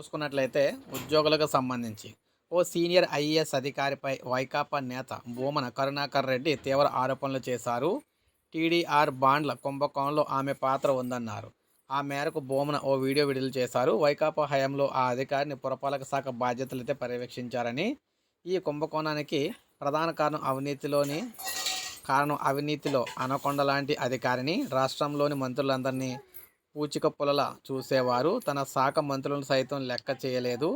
చూసుకున్నట్లయితే ఉద్యోగులకు సంబంధించి ఓ సీనియర్ ఐఏఎస్ అధికారిపై వైకాపా నేత భూమన కరుణాకర్ రెడ్డి తీవ్ర ఆరోపణలు చేశారు. టీడీఆర్ బాండ్ల కుంభకోణంలో ఆమె పాత్ర ఉందన్నారు. ఆ మేరకు భూమన ఓ వీడియో విడుదల చేశారు. వైకాపా హయాంలో ఆ అధికారిని పురపాలక శాఖ బాధ్యతలైతే పర్యవేక్షించారని ఈ కుంభకోణానికి ప్రధాన కారణం అవినీతిలోని కారణం అవినీతిలో అనకొండ లాంటి అధికారిని రాష్ట్రంలోని మంత్రులందరినీ పూచిక పొలల చూసేవారు. తన శాఖ మంత్రులను సైతం లెక్క చేయలేదు.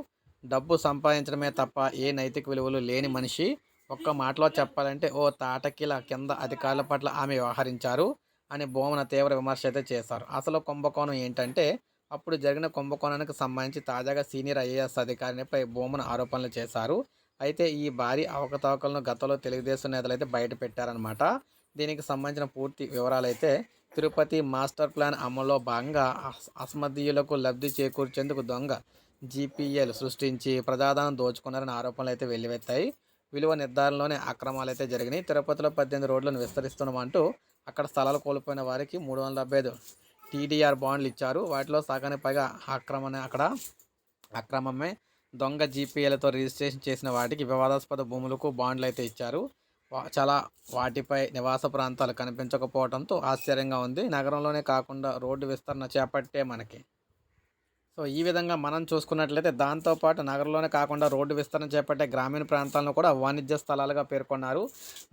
డబ్బు సంపాదించడమే తప్ప ఏ నైతిక విలువలు లేని మనిషి. ఒక్క మాటలో చెప్పాలంటే ఓ తాటకిల కింద అధికారుల పట్ల ఆమె వ్యవహరించారు అని భూమన తీవ్ర విమర్శ అయితే చేశారు. అసలు కుంభకోణం ఏంటంటే అప్పుడు జరిగిన కుంభకోణానికి సంబంధించి తాజాగా సీనియర్ ఐఏఎస్ అధికారినిపై భూమన ఆరోపణలు చేశారు. అయితే ఈ భారీ అవకతవకలను గతంలో తెలుగుదేశం నేతలు అయితే బయట పెట్టారనమాట దీనికి సంబంధించిన పూర్తి వివరాలు అయితే తిరుపతి మాస్టర్ ప్లాన్ అమలులో భాగంగా అస్మదీయులకు అసమర్థీయులకు లబ్ధి చేకూర్చేందుకు దొంగ జీపీఎల్ సృష్టించి ప్రజాదానం దోచుకున్నారని ఆరోపణలు అయితే వెల్లువెత్తాయి. విలువ నిర్ధారణలోనే అక్రమాలు అయితే జరిగినాయి. తిరుపతిలో పద్దెనిమిది రోడ్లను విస్తరిస్తున్నామంటూ అక్కడ స్థలాలు కోల్పోయిన వారికి మూడు వందల డెబ్బై ఐదు టీడీఆర్ బాండ్లు ఇచ్చారు. వాటిలో సగానికి పైగా ఆక్రమణ అక్కడ అక్రమమే దొంగ జీపీఎలతో రిజిస్ట్రేషన్ చేసిన వాటికి వివాదాస్పద భూములకు బాండ్లు అయితే ఇచ్చారు. చాలా వాటిపై నివాస ప్రాంతాలు కనిపించకపోవడంతో ఆశ్చర్యంగా ఉంది. నగరంలోనే కాకుండా రోడ్డు విస్తరణ చేపట్టే మనకి. సో ఈ విధంగా మనం చూసుకున్నట్లయితే దాంతోపాటు నగరంలోనే కాకుండా రోడ్డు విస్తరణ చేపట్టే గ్రామీణ ప్రాంతాలను కూడా వాణిజ్య స్థలాలుగా పేర్కొన్నారు.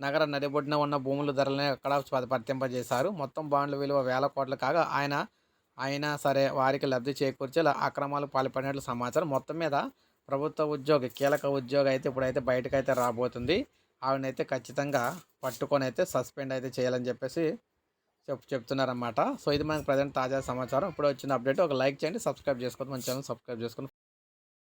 నగర నడిబొడ్డున ఉన్న భూముల ధరలనే అక్కడ వర్తింపజేశారు. మొత్తం బాండ్ల విలువ వేల కోట్లు కాగా ఆయన అయినా సరే వారికి లబ్ధి చేకూర్చేలా అక్రమాలు పాల్పడినట్లు సమాచారం. మొత్తం మీద ప్రభుత్వ ఉద్యోగి కీలక ఉద్యోగి అయితే ఇప్పుడైతే బయటకైతే రాబోతుంది. ఆవిడనైతే ఖచ్చితంగా పట్టుకొని అయితే సస్పెండ్ అయితే చేయాలని చెప్పేసి చెప్ చెప్తున్నారన్నమాట. సో ఇది మనకి ప్రజెంట్ తాజా సమాచారం. ఇప్పుడు వచ్చిన అప్డేట్. ఒక లైక్ చేయండి సబ్స్క్రైబ్ చేసుకోండి మన ఛానల్ సబ్స్క్రైబ్ చేసుకొని